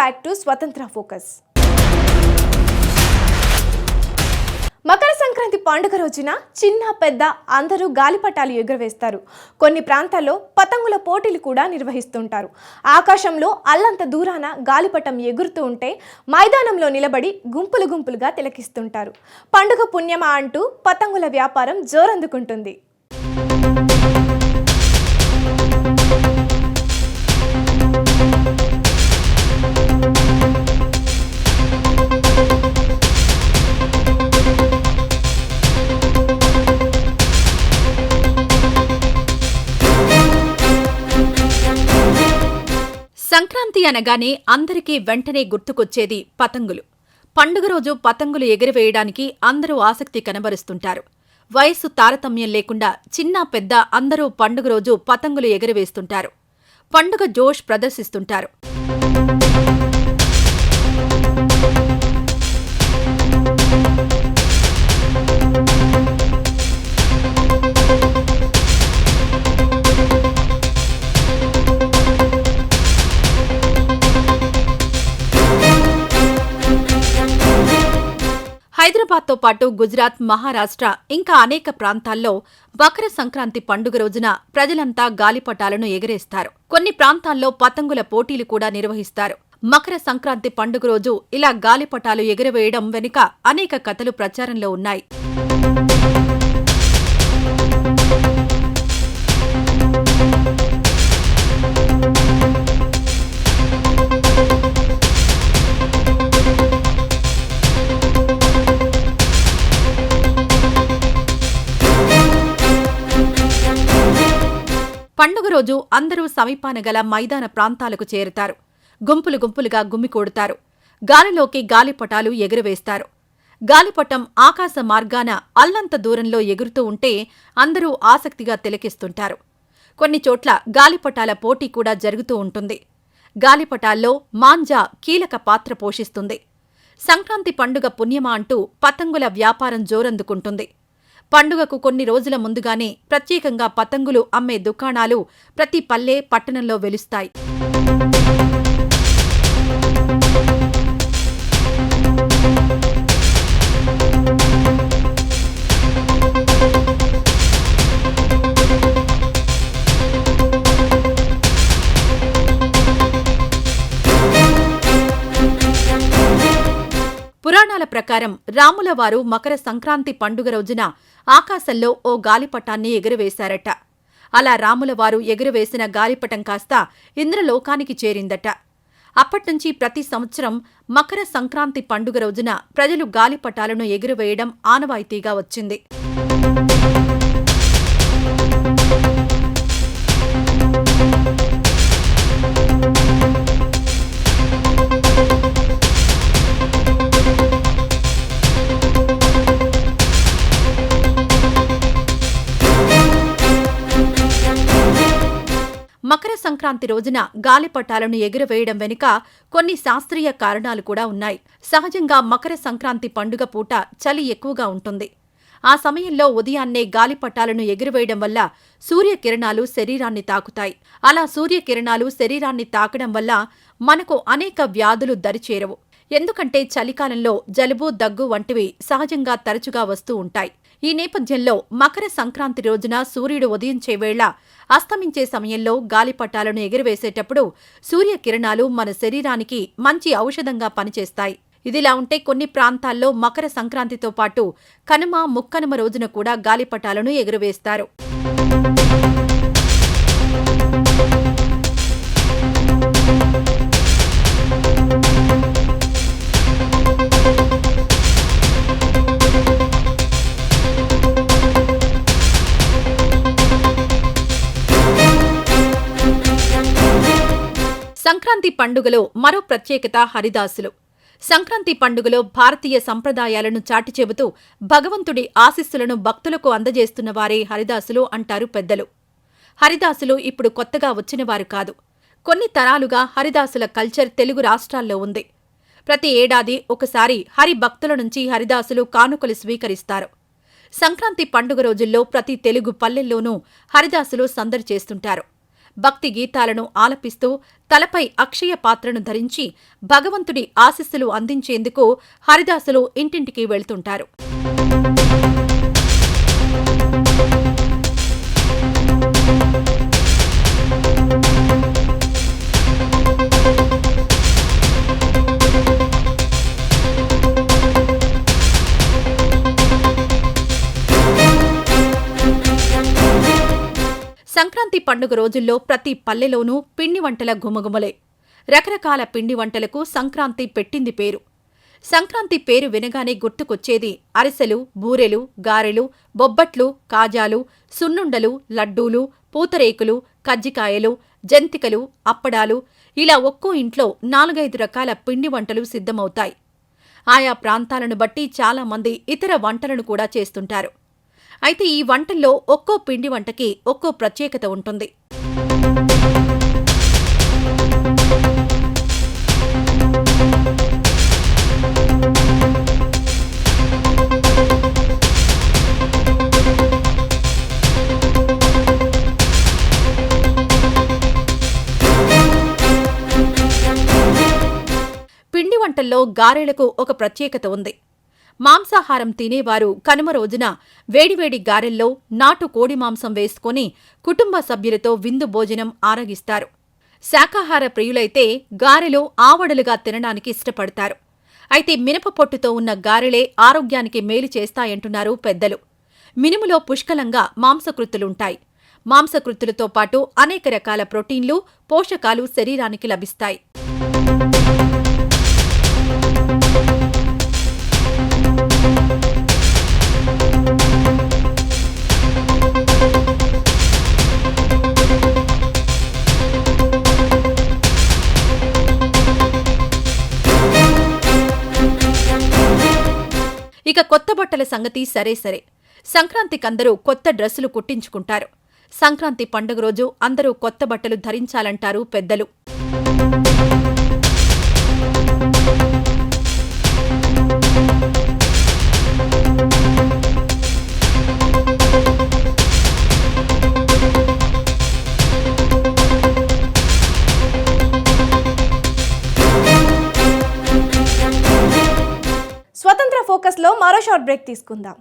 Back to స్వతంత్ర focus Makar Sankranti పండుగ రోజున చిన్న పెద్ద అందరూ గాలిపటాలు ఎగురవేస్తారు. కొన్ని ప్రాంతాల్లో పతంగుల పోటీలు కూడా నిర్వహిస్తుంటారు. ఆకాశంలో అల్లంత దూరాన గాలిపటం ఎగురుతూ ఉంటే మైదానంలో నిలబడి గుంపులు గుంపులుగా తిలకిస్తుంటారు. పండుగ పుణ్యమా అంటూ పతంగుల వ్యాపారం జోరందుకుంటుంది. సంక్రాంతి అనగానే అందరికీ వెంటనే గుర్తుకొచ్చేది పతంగులు. పండుగ రోజు పతంగులు ఎగిరివేయడానికి అందరూ ఆసక్తి కనబరుస్తుంటారు. వయస్సు తారతమ్యం లేకుండా చిన్న పెద్ద అందరూ పండుగ రోజు పతంగులు ఎగిరివేస్తుంటారు. పండుగ జోష్ ప్రదర్శిస్తుంటారు. హైదరాబాద్తో పాటు గుజరాత్ మహారాష్ట్ర ఇంకా అనేక ప్రాంతాల్లో మకర సంక్రాంతి పండుగ రోజున ప్రజలంతా గాలిపటాలను ఎగరేస్తారు. కొన్ని ప్రాంతాల్లో పతంగుల పోటీలు కూడా నిర్వహిస్తారు. మకర సంక్రాంతి పండుగ రోజు ఇలా గాలిపటాలు ఎగరవేయడం వెనుక అనేక కథలు ప్రచారంలో ఉన్నాయి. రోజు అందరూ సమీపాన గల మైదాన ప్రాంతాలకు చేరుతారు. గుంపులు గుంపులుగా గుమ్మికూడుతారు. గాలిలోకి గాలిపటాలు ఎగురవేస్తారు. గాలిపటం ఆకాశ మార్గాన అల్లంత దూరంలో ఎగురుతూ ఉంటే అందరూ ఆసక్తిగా తిలకిస్తుంటారు. కొన్ని చోట్ల గాలిపటాల పోటీ కూడా జరుగుతూ ఉంటుంది. గాలిపటాల్లో మాంజా కీలక పాత్ర పోషిస్తుంది. సంక్రాంతి పండుగ పుణ్యమా అంటూ పతంగుల వ్యాపారం జోరందుకుంటుంది. పండుగకు కొన్ని రోజుల ముందుగానే ప్రత్యేకంగా పతంగులు అమ్మే దుకాణాలు ప్రతి పల్లె పట్టణంలో వెలుస్తాయి. పురాణాల ప్రకారం రాములవారు మకర సంక్రాంతి పండుగ రోజున ఆకాశంలో ఓ గాలిపటాన్ని ఎగురవేశారట. అలా రాములవారు ఎగురవేసిన గాలిపటం కాస్త ఇంద్రలోకానికి చేరిందట. అప్పట్నుంచి ప్రతి సంవత్సరం మకర సంక్రాంతి పండుగ రోజున ప్రజలు గాలిపటాలను ఎగురవేయడం ఆనవాయితీగా వచ్చింది. సంక్రాంతి రోజున గాలిపటాలను ఎగురవేయడం వెనుక కొన్ని శాస్త్రీయ కారణాలు కూడా ఉన్నాయి. సహజంగా మకర సంక్రాంతి పండుగ పూట చలి ఎక్కువగా ఉంటుంది. ఆ సమయంలో ఉదయాన్నే గాలిపటాలను ఎగురవేయడం వల్ల సూర్యకిరణాలు శరీరాన్ని తాకుతాయి. అలా సూర్యకిరణాలు శరీరాన్ని తాకడం వల్ల మనకు అనేక వ్యాధులు దరిచేరవు. ఎందుకంటే చలికాలంలో జలుబు దగ్గు వంటివి సహజంగా తరచుగా వస్తూ ఉంటాయి. ఈ నేపథ్యంలో మకర సంక్రాంతి రోజున సూర్యుడు ఉదయించే వేళ అస్తమించే సమయంలో గాలిపటాలను ఎగురవేసేటప్పుడు సూర్యకిరణాలు మన శరీరానికి మంచి ఔషధంగా పనిచేస్తాయి. ఇదిలా ఉంటే కొన్ని ప్రాంతాల్లో మకర సంక్రాంతితో పాటు కనుమ ముక్కనుమ రోజున కూడా గాలిపటాలను ఎగురవేస్తారు. సంక్రాంతి పండుగలో మరో ప్రత్యేకత హరిదాసులు. సంక్రాంతి పండుగలో భారతీయ సంప్రదాయాలను చాటి చెబుతూ భగవంతుడి ఆశీస్సులను భక్తులకు అందజేస్తున్న వారే హరిదాసులు అంటారు పెద్దలు. హరిదాసులు ఇప్పుడు కొత్తగా వచ్చినవారు కాదు. కొన్ని తరాలుగా హరిదాసుల కల్చర్ తెలుగు రాష్ట్రాల్లో ఉంది. ప్రతి ఏడాది ఒకసారి హరి భక్తుల నుంచి హరిదాసులు కానుకలు స్వీకరిస్తారు. సంక్రాంతి పండుగ రోజుల్లో ప్రతి తెలుగు పల్లెల్లోనూ హరిదాసులు సందడి చేస్తుంటారు. భక్తి గీతాలను ఆలపిస్తూ తలపై అక్షయ పాత్రను ధరించి భగవంతుడి ఆశీస్సులు అందించేందుకు హరిదాసులు ఇంటింటికి వెళ్తుంటారు. సంక్రాంతి పండుగ రోజుల్లో ప్రతి పల్లెలోనూ పిండి వంటల గుమగుమలే రకరకాల పిండి వంటలకు సంక్రాంతి పెట్టింది పేరు. సంక్రాంతి పేరు వినగానే గుర్తుకొచ్చేది అరిసెలు బూరెలు గారెలు బొబ్బట్లు కాజాలు సున్నుండలు లడ్డూలు పూతరేకులు కజ్జికాయలు జంతికలు అప్పడాలు ఇలా ఒక్కో ఇంట్లో నాలుగైదు రకాల పిండి వంటలు సిద్ధమవుతాయి. ఆయా ప్రాంతాలను బట్టి చాలా మంది ఇతర వంటలను కూడా చేస్తుంటారు. అయితే ఈ వంటల్లో ఒక్కో పిండి వంటకి ఒక్కో ప్రత్యేకత ఉంటుంది. పిండి వంటల్లో గారెలకు ఒక ప్రత్యేకత ఉంది. మాంసాహారం తినేవారు కనుమ రోజున వేడివేడి గారెల్లో నాటు కోడి మాంసం వేసుకొని కుటుంబ సభ్యులతో విందు భోజనం ఆరగిస్తారు. శాకాహార ప్రియులైతే గారెలు ఆవడలుగా తినడానికి ఇష్టపడతారు. అయితే మినప పొట్టుతో ఉన్న గారెలే ఆరోగ్యానికి మేలు చేస్తాయంటున్నారు పెద్దలు. మినుములో పుష్కలంగా మాంసకృత్తులుంటాయి మాంసకృత్తులతో పాటు అనేక రకాల ప్రోటీన్లు పోషకాలు శరీరానికి లభిస్తాయి. ఇక కొత్త బట్టల సంగతి సరే సరే. సంక్రాంతికందరూ కొత్త డ్రెస్సులు కుట్టించుకుంటారు. సంక్రాంతి పండుగ రోజు అందరూ కొత్త బట్టలు ధరించాలంటారు పెద్దలు. ఫోకస్లో మరో షార్ట్ బ్రేక్ తీసుకుందాం.